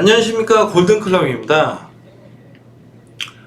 안녕하십니까 골든클럽입니다.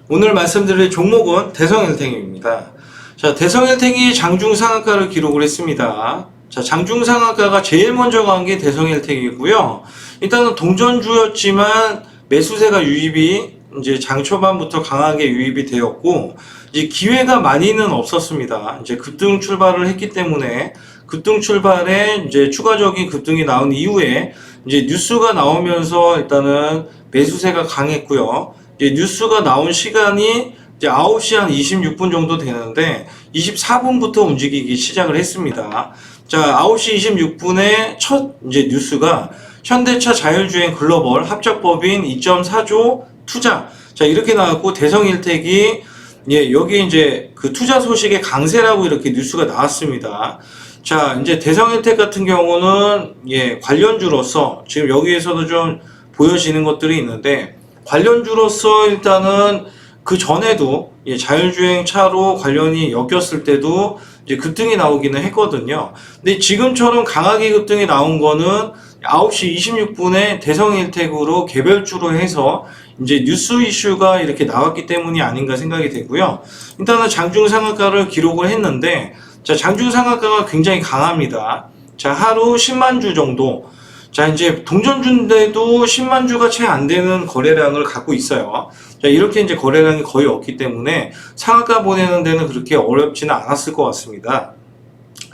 오늘 말씀드릴 종목은 대성일탱입니다. 자, 대성일탱이 장중상한가를 기록을 했습니다. 자, 장중상한가가 제일 먼저 간 게 대성일탱이고요. 일단은 동전주였지만 매수세가 유입이 이제 장 초반부터 강하게 유입이 되었고 이제 기회가 많이는 없었습니다. 이제 급등 출발을 했기 때문에 급등 출발에 이제 추가적인 급등이 나온 이후에 이제 뉴스가 나오면서 일단은 매수세가 강했고요. 이제 뉴스가 나온 시간이 이제 9시 한 26분 정도 되는데 24분부터 움직이기 시작을 했습니다. 자, 9시 26분에 첫 이제 뉴스가 현대차 자율주행 글로벌 합작법인 2.4조 투자. 자, 이렇게 나왔고 대성일택이 예, 여기 이제 그 투자 소식의 강세라고 이렇게 뉴스가 나왔습니다. 자, 이제 대성일택 같은 경우는 예, 관련주로서 지금 여기에서도 좀 보여지는 것들이 있는데 관련주로서 일단은 그 전에도 예, 자율주행 차로 관련이 엮였을 때도 이제 급등이 나오기는 했거든요. 근데 지금처럼 강하게 급등이 나온 거는 9시 26분에 대성일택으로 개별주로 해서 이제 뉴스 이슈가 이렇게 나왔기 때문이 아닌가 생각이 되고요. 일단은 장중 상한가를 기록을 했는데 자, 장중 상한가가 굉장히 강합니다. 자, 하루 10만 주 정도. 자, 이제 동전주인데도 10만 주가 채 안 되는 거래량을 갖고 있어요. 자, 이렇게 이제 거래량이 거의 없기 때문에 상한가 보내는 데는 그렇게 어렵지는 않았을 것 같습니다.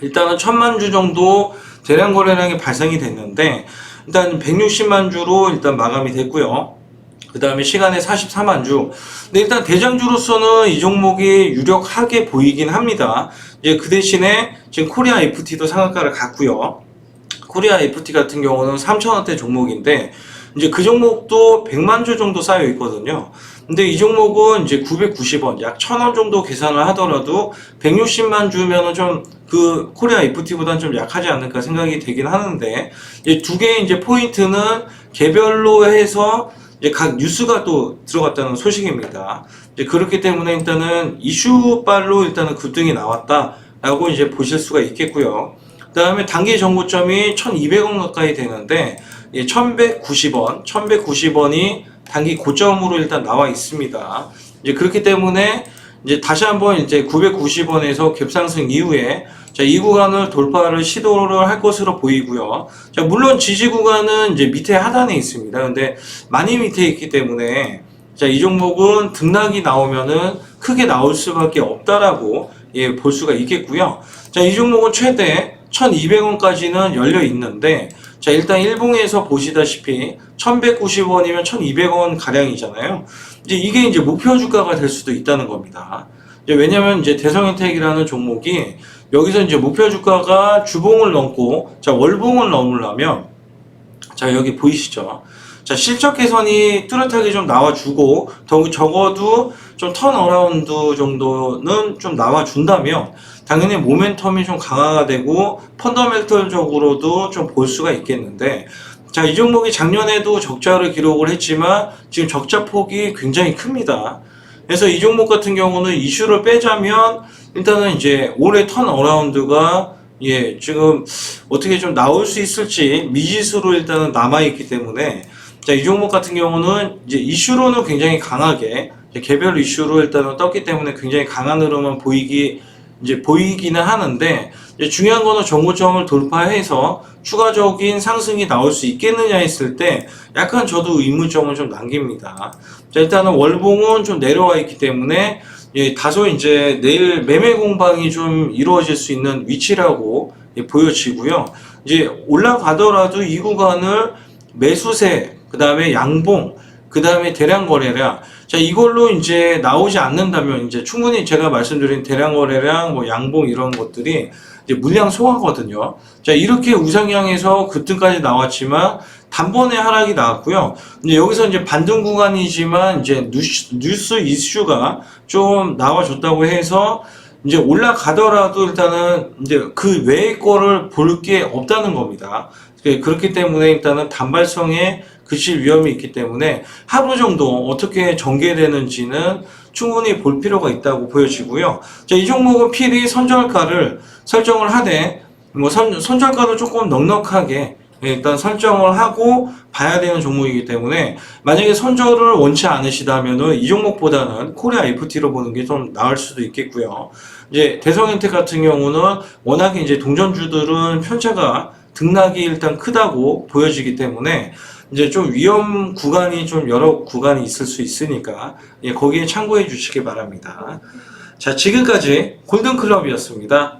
일단은 1000만 주 정도 대량 거래량이 발생이 됐는데 일단 160만 주로 일단 마감이 됐고요. 그 다음에 시간에 44만 주. 근데 일단 대장주로서는 이 종목이 유력하게 보이긴 합니다. 이제 그 대신에 지금 코리아 FT도 상한가를 갔고요. 코리아 FT 같은 경우는 3,000원대 종목인데 이제 그 종목도 100만 주 정도 쌓여 있거든요. 근데 이 종목은 이제 990원, 약 1000원 정도 계산을 하더라도 160만 주면은 좀 그 코리아 FT보다는 좀 약하지 않을까 생각이 되긴 하는데 이제 두 개의 이제 포인트는 개별로 해서 이제 각 뉴스가 또 들어갔다는 소식입니다. 이제 그렇기 때문에 일단은 이슈발로 일단은 급등이 나왔다라고 이제 보실 수가 있겠고요. 그 다음에 단기 정고점이 1200원 가까이 되는데, 1190원, 1190원이 단기 고점으로 일단 나와 있습니다. 이제 그렇기 때문에 이제 다시 한번 이제 990원에서 갭상승 이후에 자, 이 구간을 돌파를 시도를 할 것으로 보이고요. 자, 물론 지지 구간은 이제 밑에 하단에 있습니다. 근데 많이 밑에 있기 때문에 자, 이 종목은 등락이 나오면은 크게 나올 수밖에 없다라고 예, 볼 수가 있겠고요. 자, 이 종목은 최대 1200원까지는 열려 있는데 자, 일단 일봉에서 보시다시피 1190원이면 1200원 가량이잖아요. 이제 이게 이제 목표 주가가 될 수도 있다는 겁니다. 이제 왜냐면 이제 대성인텍이라는 종목이 여기서 이제 목표 주가가 주봉을 넘고 자, 월봉을 넘으려면 자, 여기 보이시죠? 자, 실적 개선이 뚜렷하게 좀 나와주고, 더 적어도 좀 턴어라운드 정도는 좀 나와준다면, 당연히 모멘텀이 좀 강화가 되고, 펀더멘털적으로도 좀 볼 수가 있겠는데, 자, 이 종목이 작년에도 적자를 기록을 했지만, 지금 적자 폭이 굉장히 큽니다. 그래서 이 종목 같은 경우는 이슈를 빼자면, 일단은 이제 올해 턴 어라운드가 예, 지금 어떻게 좀 나올 수 있을지 미지수로 일단은 남아있기 때문에 자, 이 종목 같은 경우는 이제 이슈로는 굉장히 강하게 개별 이슈로 일단은 떴기 때문에 굉장히 강한 흐름은 보이기 이제 보이기는 하는데 이제 중요한 거는 정고점을 돌파해서 추가적인 상승이 나올 수 있겠느냐 했을 때 약간 저도 의문점을 좀 남깁니다. 자, 일단은 월봉은 좀 내려와 있기 때문에 예, 다소 이제 내일 매매 공방이 좀 이루어질 수 있는 위치라고 예, 보여지고요. 이제 올라가더라도 이 구간을 매수세, 그 다음에 양봉, 그 다음에 대량 거래량. 자, 이걸로 이제 나오지 않는다면 이제 충분히 제가 말씀드린 대량 거래량, 뭐 양봉 이런 것들이 이제 물량 소화거든요. 자, 이렇게 우상향에서 급등까지 나왔지만 단번에 하락이 나왔고요. 이제 여기서 이제 반등 구간이지만 이제 뉴스, 뉴스 이슈가 좀 나와줬다고 해서 이제 올라가더라도 일단은 이제 그 외의 거를 볼 게 없다는 겁니다. 그- 그렇기 때문에 일단은 단발성에 그칠 위험이 있기 때문에 하루 정도 어떻게 전개되는지는 충분히 볼 필요가 있다고 보여지고요. 자, 이 종목은 필히 선절가를 설정을 하되 뭐 선, 선절가도 조금 넉넉하게 일단 설정을 하고 봐야 되는 종목이기 때문에 만약에 선저를 원치 않으시다면은 이 종목보다는 코리아 FT로 보는 게 좀 나을 수도 있겠고요. 이제 대성엔텍 같은 경우는 워낙에 이제 동전주들은 편차가 등락이 일단 크다고 보여지기 때문에 이제 좀 위험 구간이 좀 여러 구간이 있을 수 있으니까 예, 거기에 참고해 주시기 바랍니다. 자, 지금까지 골든클럽이었습니다.